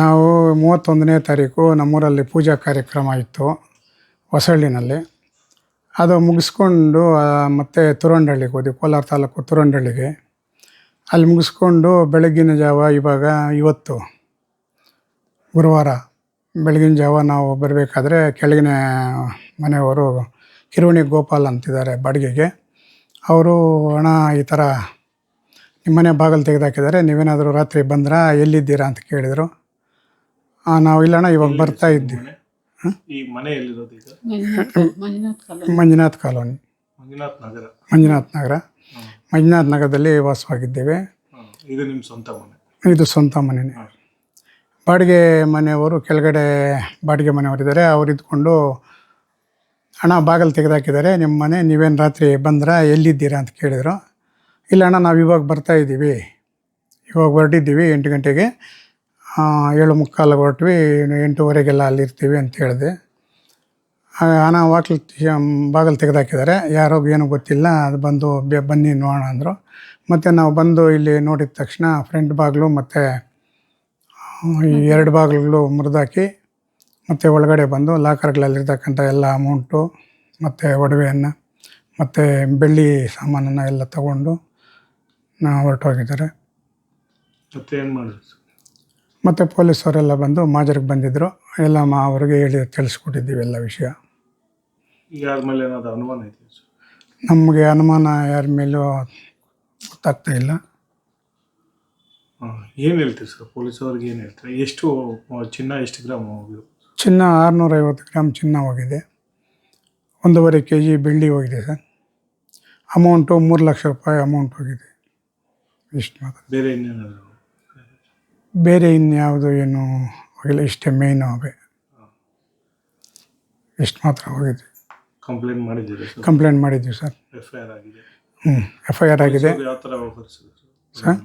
ನಾವು ಮೂವತ್ತೊಂದನೇ ತಾರೀಕು ನಮ್ಮೂರಲ್ಲಿ ಪೂಜಾ ಕಾರ್ಯಕ್ರಮ ಇತ್ತು ಹೊಸಳ್ಳಿನಲ್ಲಿ. ಅದು ಮುಗಿಸ್ಕೊಂಡು ಮತ್ತೆ ತುರಂಡಳ್ಳಿಗೆ ಹೋದ್ವಿ, ಕೋಲಾರ ತಾಲೂಕು ತುರಂಡಳ್ಳಿಗೆ ಅಲ್ಲಿ ಮುಗಿಸ್ಕೊಂಡು ಬೆಳಗ್ಗಿನ ಜಾವ ಇವಾಗ ಇವತ್ತು ಗುರುವಾರ ಬೆಳಗಿನ ಜಾವ ನಾವು ಬರಬೇಕಾದ್ರೆ ಕೆಳಗಿನ ಮನೆಯವರು ಕಿರುವಣಿ ಗೋಪಾಲ್ ಅಂತಿದ್ದಾರೆ ಬಾಡಿಗೆಗೆ. ಅವರು ಹಣ ಈ ಥರ ನಿಮ್ಮನೆ ಬಾಗಿಲು ತೆಗೆದಾಕಿದ್ದಾರೆ ನೀವೇನಾದರೂ ರಾತ್ರಿ ಬಂದ್ರಾ, ಎಲ್ಲಿದ್ದೀರಾ ಅಂತ ಕೇಳಿದರು. ಆ, ನಾವು ಇಲ್ಲಣ್ಣ ಇವಾಗ ಬರ್ತಾ ಇದ್ದೀವಿ. ಈ ಮನೆ ಎಲ್ಲಿರೋದು ಈಗ? ಮಂಜುನಾಥ್ ಕಾಲೋನಿ. ಮಂಜುನಾಥ್ ನಗರ. ಮಂಜುನಾಥ್ ನಗರ. ಮಂಜುನಾಥ್ ನಗರದಲ್ಲಿ ವಾಸವಾಗಿದ್ದೇವೆ. ಇದು ನಿಮ್ಮ ಸ್ವಂತ ಮನೆ? ಇದು ಸ್ವಂತ ಮನೆನೇ. ಬಾಡಿಗೆ ಮನೆಯವರು ಕೆಳಗಡೆ ಬಾಡಿಗೆ ಮನೆಯವರಿದ್ದಾರೆ ಅವ್ರು ಇದ್ಕೊಂಡು ಹಣ ಬಾಗಿಲು ತೆಗೆದಾಕಿದ್ದಾರೆ. ನಿಮ್ಮ ಮನೆ ನೀವೇನು ರಾತ್ರಿ ಬಂದ್ರ ಎಲ್ಲಿದ್ದೀರಾ? ಅಂತ ಕೇಳಿದರು. ಇಲ್ಲ ಅಣ್ಣ ನಾವು ಇವಾಗ ಬರ್ತಾ ಇದ್ದೀವಿ ಇವಾಗ ಹೊರಟಿದ್ದೀವಿ ಎಂಟು ಗಂಟೆಗೆ. ಏಳು ಮುಕ್ಕಾಲು ಹೊರಟ್ವಿ ಎಂಟೂವರೆಗೆಲ್ಲ ಅಲ್ಲಿರ್ತೀವಿ ಅಂತ ಹೇಳಿದೆ. ಆನ ಹಣ ವಾಕ್ಲು ಬಾಗಿಲು ತೆಗೆದಾಕಿದ್ದಾರೆ. ಯಾರೋ ಏನೂ ಗೊತ್ತಿಲ್ಲ ಅದು ಬಂದು ಬೆ- ಬನ್ನಿ ನೋಡೋಣ ಅಂದರು. ಮತ್ತು ನಾವು ಬಂದು ಇಲ್ಲಿ ನೋಡಿದ ತಕ್ಷಣ ಫ್ರಂಟ್ ಬಾಗಿಲು ಮತ್ತು ಈ ಎರಡು ಬಾಗಿಲುಗಳು ಮುರಿದಾಕಿ ಮತ್ತು ಒಳಗಡೆ ಬಂದು ಲಾಕರ್ಗಳಲ್ಲಿರ್ತಕ್ಕಂಥ ಎಲ್ಲ ಅಮೌಂಟು ಮತ್ತು ಒಡವೆಯನ್ನು ಮತ್ತು ಬೆಳ್ಳಿ ಸಾಮಾನನ್ನು ಎಲ್ಲ ತಗೊಂಡು ನಾ ಹೊರಟೋಗಿದ್ದಾರೆ. ಮತ್ತೆ ಪೊಲೀಸವರೆಲ್ಲ ಬಂದು ಮಾಜರಿಗೆ ಬಂದಿದ್ದರು ಎಲ್ಲ ಮಾ ಅವ್ರಿಗೆ ಹೇಳಿ ತಿಳಿಸ್ಕೊಟ್ಟಿದ್ದೀವಿ ಎಲ್ಲ ವಿಷಯ. ಯಾರ ಮೇಲೆ ಏನಾದ್ರು ಅನುಮಾನ ಸರ್? ನಮಗೆ ಅನುಮಾನ ಯಾರ ಮೇಲೂ ಗೊತ್ತಾಗ್ತಾ ಇಲ್ಲ. ಏನು ಹೇಳ್ತೀರಿ ಸರ್? ಪೊಲೀಸ್ ಅವ್ರಿಗೆ ಏನು ಹೇಳ್ತೀರಿ? ಎಷ್ಟು ಆ, ಚಿನ್ನ ಎಷ್ಟು ಗ್ರಾಮ್ ಹೋಗಿದ್ರು ಚಿನ್ನ ಆರುನೂರೈವತ್ತು ಗ್ರಾಮ್ ಚಿನ್ನ ಹೋಗಿದೆ. ಒಂದೂವರೆ ಕೆ ಜಿ ಬೆಳ್ಳಿ ಹೋಗಿದೆ ಸರ್. ಅಮೌಂಟು ಮೂರು ಲಕ್ಷ ರೂಪಾಯಿ ಅಮೌಂಟ್ ಹೋಗಿದೆ. ಇಷ್ಟು ಮಾತ್ರ. ಬೇರೆ ಇನ್ನೇನಾದ್ರು? ಬೇರೆ ಇನ್ಯಾವುದು ಏನು ಹೋಗಿಲ್ಲ ಇಷ್ಟೇ ಮೇಯ್ನ್ ಅವೇ. ಇಷ್ಟು ಮಾತ್ರ ಹೋಗಿದ್ವಿ ಕಂಪ್ಲೇಂಟ್ ಮಾಡಿದ್ದೀರಿ ಸರ್? ಕಂಪ್ಲೇಂಟ್ ಮಾಡಿದ್ವಿ ಸರ್. ಎಫ್ ಐ ಆರ್ ಆಗಿದೆ. ಹ್ಞೂ ಎಫ್ ಐ ಆರ್ ಆಗಿದೆ. ಯಾವ ಥರ ವ್ಯವಹರಿಸಿದ್ರು ಸರ್?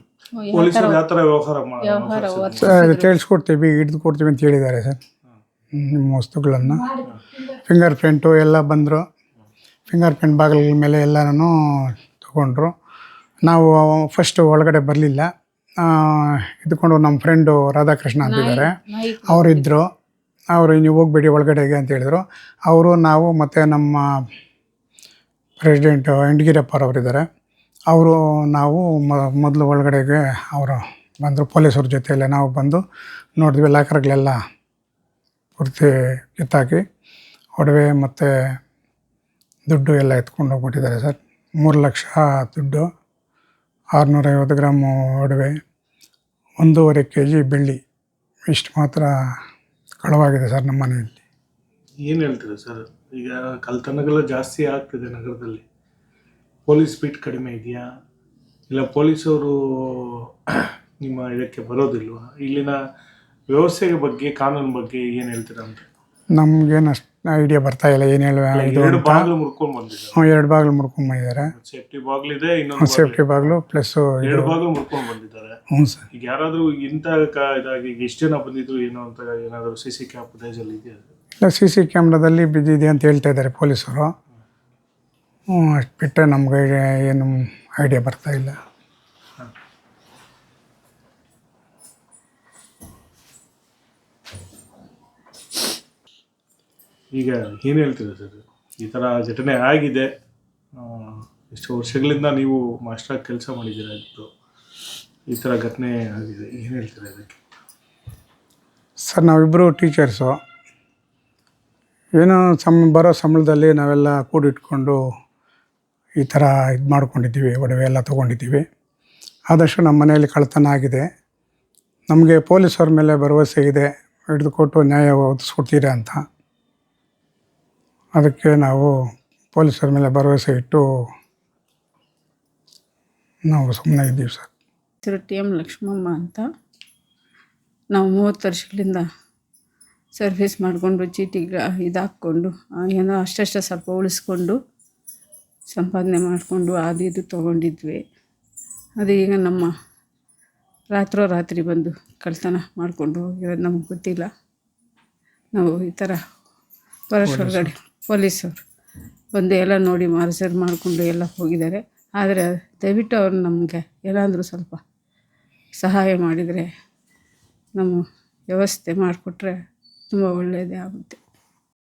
ಪೊಲೀಸರು ಯಾವ ಥರ ವ್ಯವಹಾರ ಮಾಡಿ ಸರ್ ತಿಳಿಸ್ಕೊಡ್ತೀವಿ ಹಿಡಿದು ಕೊಡ್ತೀವಿ ಅಂತ ಹೇಳಿದ್ದಾರೆ ಸರ್. ನಿಮ್ಮ ವಸ್ತುಗಳನ್ನು. ಫಿಂಗರ್ ಪ್ರಿಂಟು ಎಲ್ಲ ಬಂದರು. ಫಿಂಗರ್ ಪ್ರಿಂಟ್ ಬಾಗಿಲ ಮೇಲೆ ಎಲ್ಲನೂ ತಗೊಂಡ್ರು. ನಾವು ಫಸ್ಟು ಒಳಗಡೆ ಬರಲಿಲ್ಲ. ಇದ್ಕೊಂಡು ನಮ್ಮ ಫ್ರೆಂಡು ರಾಧಾಕೃಷ್ಣ ಅಂತಿದ್ದಾರೆ ಅವರಿದ್ದರು ಅವರು ನೀವು ಹೋಗ್ಬೇಡಿ ಒಳಗಡೆಗೆ ಅಂತ ಹೇಳಿದರು. ಅವರು ನಾವು ಮತ್ತು ನಮ್ಮ ಪ್ರೆಸಿಡೆಂಟ್ ಎಂಡಗಿರಪ್ಪರವರಿದ್ದಾರೆ ಅವರು ನಾವು ಮೊದಲು ಒಳಗಡೆಗೆ ಅವರು ಬಂದರು. ಪೊಲೀಸರ ಜೊತೆಯಲ್ಲೇ ನಾವು ಬಂದು ನೋಡಿದ್ವಿ. ಲಾಕರ್ಗಳೆಲ್ಲ ಪೂರ್ತಿ ಕಿತ್ತಾಕಿ ಒಡವೆ ಮತ್ತು ದುಡ್ಡು ಎಲ್ಲ ಎತ್ಕೊಂಡು ಹೋಗ್ಬಿಟ್ಟಿದ್ದಾರೆ ಸರ್. ಮೂರು ಲಕ್ಷ ದುಡ್ಡು. ಆರುನೂರೈವತ್ತು ಗ್ರಾಮು ಒಡವೆ ಒಂದೂವರೆ ಕೆ ಜಿ ಬೆಳ್ಳಿ. ಇಷ್ಟು ಮಾತ್ರ ಕಳವಾಗಿದೆ ಸರ್ ನಮ್ಮ ಮನೆಯಲ್ಲಿ. ಏನು ಹೇಳ್ತೀರಾ ಸರ್? ಈಗ ಕಳ್ತನಗಳು ಜಾಸ್ತಿ ಆಗ್ತಿದೆ ನಗರದಲ್ಲಿ. ಪೊಲೀಸ್ ಬೀಟ್ ಕಡಿಮೆ ಇದೆಯಾ? ಇಲ್ಲ ಪೊಲೀಸವರು ನಿಮ್ಮ ಇದಕ್ಕೆ ಬರೋದಿಲ್ವಾ? ಇಲ್ಲಿನ ವ್ಯವಸ್ಥೆಯ ಬಗ್ಗೆ ಕಾನೂನು ಬಗ್ಗೆ ಏನು ಹೇಳ್ತೀರಾ ಅಂತ? ನಮಗೇನು ಅಷ್ಟು ಐಡಿಯಾ ಬರ್ತಾ ಇಲ್ಲ ಏನು ಹೇಳುವ ಇದು ಎರಡು ಅಂತ. ಬಾಗಿಲು ಮುರ್ಕೊಂಡ್ ಬಂದಿದ್ದಾರೆ. ಹ್ಞೂ ಎರಡು ಬಾಗಿಲು ಮುಡ್ಕೊಂಬಂದಿದ್ದಾರೆ ಸೇಫ್ಟಿ ಬಾಗಿಲಿದೆ ಇನ್ನೊಂದು ಸೇಫ್ಟಿ ಬಾಗಿಲು. ಪ್ಲಸ್ ಎರಡು ಬಾಗಿಲು ಮುರ್ಕೊಂಡ್ ಬಂದಿದ್ದಾರೆ. ಹ್ಞೂ ಸರ್ ಈಗ ಯಾರಾದರೂ ಇಂಥ ಕ- ಇದಾಗಿ ಈಗ ಎಷ್ಟು ಜನ ಬಂದಿದ್ರು ಏನು ಅಂತ ಏನಾದರೂ ಸಿ ಸಿ ಕ್ಯಾಮ್ ಫುಟೇಜ್ ಅಲ್ಲಿ ಇದೆಯಾ? ಇಲ್ಲ ಸಿ ಸಿ ಕ್ಯಾಮ್ರಾದಲ್ಲಿ ಬಿದ್ದಿದೆ ಅಂತ ಹೇಳ್ತಾ ಇದ್ದಾರೆ ಪೊಲೀಸರು. ಹ್ಞೂ ಅಷ್ಟು ಬಿಟ್ಟರೆ ನಮ್ಗೆ ಏನು ಐಡಿಯಾ ಬರ್ತಾ ಇಲ್ಲ. ಈಗ ಏನು ಹೇಳ್ತೀರಾ ಸರ್? ಈ ಥರ ಘಟನೆ ಆಗಿದೆ. ಎಷ್ಟು ವರ್ಷಗಳಿಂದ ನೀವು ಮಾಸ್ಟರ್ ಕೆಲಸ ಮಾಡಿದ್ದೀರಾ ಇತ್ತು ಈ ಥರ ಘಟನೆ ಆಗಿದೆ. ಏನು ಹೇಳ್ತೀರಾ ಇದಕ್ಕೆ? ಸರ್ ನಾವಿಬ್ಬರು ಟೀಚರ್ಸು. ಏನೋ ಸಂ ಬರೋ ಸಂಬಳದಲ್ಲಿ ನಾವೆಲ್ಲ ಕೂಡಿಟ್ಕೊಂಡು ಈ ಥರ ಇದು ಮಾಡ್ಕೊಂಡಿದ್ದೀವಿ, ಒಡವೆ ಎಲ್ಲ ತೊಗೊಂಡಿದ್ದೀವಿ. ಆದಷ್ಟು ನಮ್ಮ ಮನೆಯಲ್ಲಿ ಕಳ್ತನ ಆಗಿದೆ. ನಮಗೆ ಪೊಲೀಸರ ಮೇಲೆ ಭರವಸೆ ಇದೆ. ಹಿಡಿದುಕೊಟ್ಟು ನ್ಯಾಯ ಒದಗಿಸ್ಕೊಡ್ತೀರಾ ಅಂತ. ಅದಕ್ಕೆ ನಾವು ಪೊಲೀಸರ ಮೇಲೆ ಭರವಸೆ ಇಟ್ಟು ನಾವು ಸುಮ್ಮನೆ ಇದ್ದೀವಿ ಸರ್. ಹೆಸರು ಟಿ ಎಂ ಲಕ್ಷ್ಮಮ್ಮ ಅಂತ ನಾವು ಮೂವತ್ತು ವರ್ಷಗಳಿಂದ ಸರ್ವಿಸ್ ಮಾಡಿಕೊಂಡು ಚೀಟಿ ಇದಾಕ್ಕೊಂಡು ಏನೋ ಅಷ್ಟಷ್ಟು ಸ್ವಲ್ಪ ಉಳಿಸ್ಕೊಂಡು ಸಂಪಾದನೆ ಮಾಡಿಕೊಂಡು ಅದು ಇದು ತೊಗೊಂಡಿದ್ವಿ. ಅದು ಈಗ ನಮ್ಮ ರಾತ್ರೋ ರಾತ್ರಿ ಬಂದು ಕಳ್ತನ ಮಾಡಿಕೊಂಡು ಹೋಗಿರೋದು ನಮ್ಗೆ ಗೊತ್ತಿಲ್ಲ. ನಾವು ಈ ಥರ ಹೊರಗಡೆ ಪೊಲೀಸರು ಬಂದು ಎಲ್ಲ ನೋಡಿ ಮಾರ್ಸರ್ ಮಾಡಿಕೊಂಡು ಎಲ್ಲ ಹೋಗಿದ್ದಾರೆ. ಆದರೆ ದಯವಿಟ್ಟು ಅವ್ರು ನಮಗೆ ಏನಾದರೂ ಸ್ವಲ್ಪ ಸಹಾಯ ಮಾಡಿದರೆ ನಮ್ಮ ವ್ಯವಸ್ಥೆ ಮಾಡಿಕೊಟ್ರೆ ತುಂಬ ಒಳ್ಳೆಯದೇ ಆಗುತ್ತೆ.